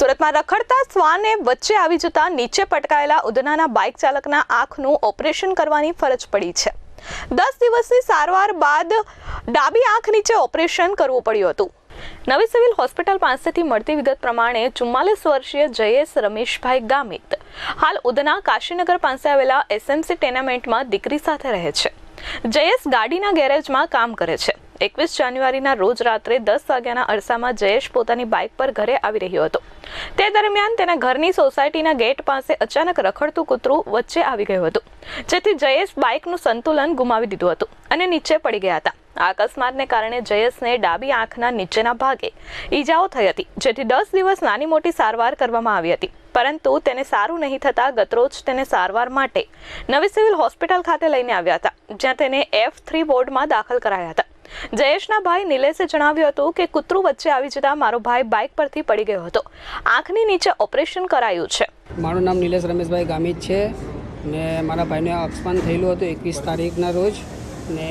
સુરતમાં રખડતા શ્વાને વચ્ચે આવી જતા નીચે પટકાયેલા ઉધનાના બાઇક ચાલકના આંખનું ઓપરેશન કરવાની ફરજ પડી છે. દસ દિવસની સારવાર બાદ ડાબી આંખ નીચે ઓપરેશન કરવું પડ્યું હતું. નવી સિવિલ હોસ્પિટલ પાસેથી મળતી વિગત પ્રમાણે ચુમ્માલીસ વર્ષીય જયેશ રમેશભાઈ ગામિત હાલ ઉધના કાશીનગર પાસે આવેલા એસએમસી ટેનામેન્ટમાં દીકરી સાથે રહે છે. જયેશ ગાડીના ગેરેજમાં કામ કરે છે. એકવીસ જાન્યુઆરીના રોજ રાત્રે દસ વાગ્યાના અરસામાં જયેશ પોતાની બાઇક પર ઘરે આવી રહ્યો હતો. તે દરમિયાન તેના ઘરની સોસાયટીના ગેટ પાસે અચાનક રખડતું કૂતરું વચ્ચે આવી ગયું હતું, જેથી જયેશ બાઇકનું સંતુલન ગુમાવી દીધું હતું અને નીચે પડી ગયા હતા. આ અકસ્માતને કારણે જયેશને ડાબી આંખના નીચેના ભાગે ઈજાઓ થઈ હતી, જેથી દસ દિવસ નાની મોટી સારવાર કરવામાં આવી હતી. પરંતુ તેને સારું નહીં થતાં ગતરોજ તેને સારવાર માટે નવી સિવિલ હોસ્પિટલ ખાતે લઈને આવ્યા હતા, જ્યાં તેને એફ થ્રી બોર્ડમાં દાખલ કરાયા હતા. જયેશના ભાઈ નિલેશે જણાવ્યું હતું કે કૂતરું વચ્ચે આવી જતા મારો ભાઈ બાઇક પરથી પડી ગયો હતો. આંખની નીચે ઓપરેશન કરાયું છે. મારું નામ નિલેશ રમેશભાઈ ગામિત છે. ને મારા ભાઈને અકસ્માત થયેલું હતું એકવીસ તારીખના રોજ. ને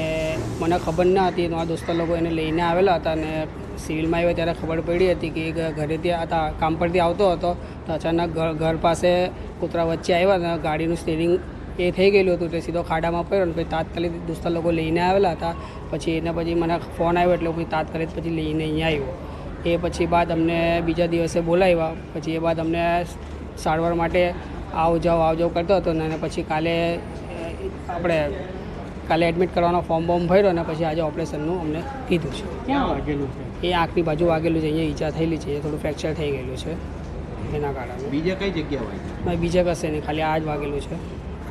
મને ખબર ના હતી મારા દોસ્તો લોકો એને લઈને આવેલા હતા ને સિવિલમાં આવ્યા ત્યારે ખબર પડી હતી કે એ ઘરેથી હતા કામ પરથી આવતો હતો. તો અચાનક ઘર ઘર પાસે કૂતરા વચ્ચે આવ્યા ને ગાડીનું સ્ટેરિંગ એ થઈ ગયેલું હતું એટલે સીધો ખાડામાં પડ્યો ને પછી તાત્કાલિક દોસ્તા લોકો લઈને આવેલા હતા. પછી એને પછી મને ફોન આવ્યો એટલે પછી તાત્કાલિક પછી લઈને અહીંયા આવ્યો. એ પછી બાદ અમને બીજા દિવસે બોલાવ્યા. પછી એ બાદ અમને સારવાર માટે આવ જાવ આવ જાવ કરતો હતો ને પછી કાલે આપણે કાલે એડમિટ કરવાનો ફોર્મ બોર્મ ભર્યો અને પછી આજે ઓપરેશનનું અમને કીધું છે. ક્યાં વાગેલું છે? એ આંખની બાજુ વાગેલું છે અહીંયા ઈજા થયેલી છે એ થોડું ફ્રેક્ચર થઈ ગયેલું છે એના કારણે. બીજા કઈ જગ્યા બીજા કશે નહીં ખાલી આ જ વાગેલું છે.